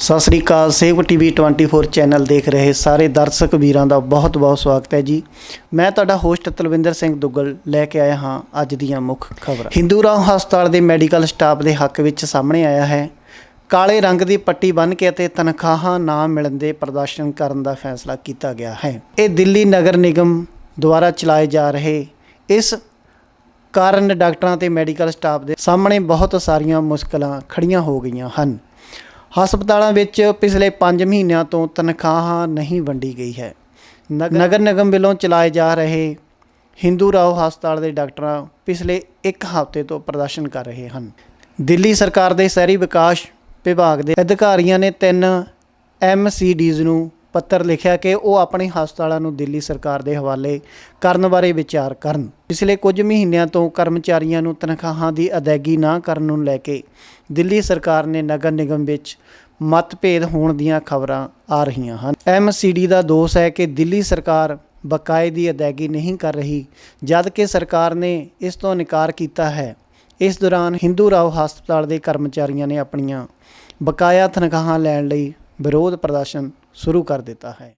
ਸਤਿ ਸ੍ਰੀ ਅਕਾਲ ਸੇਵ ਟੀਵੀ 24 ਚੈਨਲ ਦੇਖ ਰਹੇ ਸਾਰੇ ਦਰਸ਼ਕ ਵੀਰਾਂ ਦਾ ਬਹੁਤ-ਬਹੁਤ ਸਵਾਗਤ ਹੈ ਜੀ। ਮੈਂ ਤੁਹਾਡਾ ਹੋਸਟ ਤਲਵਿੰਦਰ ਸਿੰਘ ਦੁੱਗਲ ਲੈ ਕੇ ਆਇਆ ਹਾਂ ਅੱਜ ਦੀਆਂ ਮੁੱਖ ਖਬਰਾਂ। ਹਿੰਦੂ ਰਾਮ ਹਸਪਤਾਲ ਦੇ ਮੈਡੀਕਲ ਸਟਾਫ ਦੇ ਹੱਕ ਵਿੱਚ ਸਾਹਮਣੇ ਆਇਆ ਹੈ। ਕਾਲੇ ਰੰਗ ਦੀ ਪੱਟੀ ਬੰਨ੍ਹ ਕੇ ਅਤੇ ਤਨਖਾਹਾਂ ਨਾ ਮਿਲਣ ਦੇ ਪ੍ਰਦਰਸ਼ਨ ਕਰਨ ਦਾ ਫੈਸਲਾ ਕੀਤਾ ਗਿਆ ਹੈ। ਇਹ ਦਿੱਲੀ ਨਗਰ ਨਿਗਮ ਦੁਆਰਾ ਚਲਾਏ ਜਾ ਰਹੇ ਇਸ ਕਾਰਨ ਡਾਕਟਰਾਂ ਤੇ ਮੈਡੀਕਲ ਸਟਾਫ ਦੇ ਸਾਹਮਣੇ ਬਹੁਤ ਸਾਰੀਆਂ ਮੁਸ਼ਕਲਾਂ ਖੜੀਆਂ ਹੋ ਗਈਆਂ ਹਨ। ਹਸਪਤਾਲਾਂ ਵਿੱਚ ਪਿਛਲੇ 5 ਮਹੀਨਿਆਂ ਤੋਂ ਤਨਖਾਹਾਂ ਨਹੀਂ ਵੰਡੀ ਗਈ ਹੈ। ਨਗ- ਨਗਰ ਨਿਗਮ ਵੱਲੋਂ ਚਲਾਏ ਜਾ ਰਹੇ ਹਿੰਦੂ ਰਾਓ ਹਸਪਤਾਲ ਦੇ ਡਾਕਟਰਾਂ ਪਿਛਲੇ 1 ਹਫ਼ਤੇ ਤੋਂ ਪ੍ਰਦਰਸ਼ਨ ਕਰ ਰਹੇ ਹਨ। ਦਿੱਲੀ ਸਰਕਾਰ ਦੇ ਸ਼ਹਿਰੀ ਵਿਕਾਸ ਵਿਭਾਗ ਦੇ ਅਧਿਕਾਰੀਆਂ ਨੇ ਤਿੰਨ ਐਮਸੀਡੀਜ਼ ਨੂੰ ਪੱਤਰ ਲਿਖਿਆ ਕਿ ਉਹ ਆਪਣੇ ਹਸਪਤਾਲਾਂ ਨੂੰ ਦਿੱਲੀ ਸਰਕਾਰ ਦੇ ਹਵਾਲੇ ਕਰਨ ਬਾਰੇ ਵਿਚਾਰ ਕਰਨ। ਪਿਛਲੇ ਕੁਝ ਮਹੀਨਿਆਂ ਤੋਂ ਕਰਮਚਾਰੀਆਂ ਨੂੰ ਤਨਖਾਹਾਂ ਦੀ ਅਦਾਇਗੀ ਨਾ ਕਰਨ ਨੂੰ ਲੈ ਕੇ ਦਿੱਲੀ ਸਰਕਾਰ ਨੇ ਨਗਰ ਨਿਗਮ ਵਿੱਚ ਮਤਭੇਦ ਹੋਣ ਦੀਆਂ ਖਬਰਾਂ ਆ ਰਹੀਆਂ ਹਨ। ਐਮਸੀਡੀ ਦਾ ਦੋਸ਼ ਹੈ ਕਿ ਦਿੱਲੀ ਸਰਕਾਰ ਬਕਾਏ ਦੀ ਅਦਾਇਗੀ ਨਹੀਂ ਕਰ ਰਹੀ, ਜਦ ਕਿ ਸਰਕਾਰ ਨੇ ਇਸ ਤੋਂ ਇਨਕਾਰ ਕੀਤਾ ਹੈ। ਇਸ ਦੌਰਾਨ ਹਿੰਦੂ ਰਾਓ ਹਸਪਤਾਲ ਦੇ ਕਰਮਚਾਰੀਆਂ ਨੇ ਆਪਣੀਆਂ ਬਕਾਇਆ ਤਨਖਾਹਾਂ ਲੈਣ ਲਈ ਵਿਰੋਧ ਪ੍ਰਦਰਸ਼ਨ ਸ਼ੁਰੂ ਕਰ ਦਿੱਤਾ ਹੈ।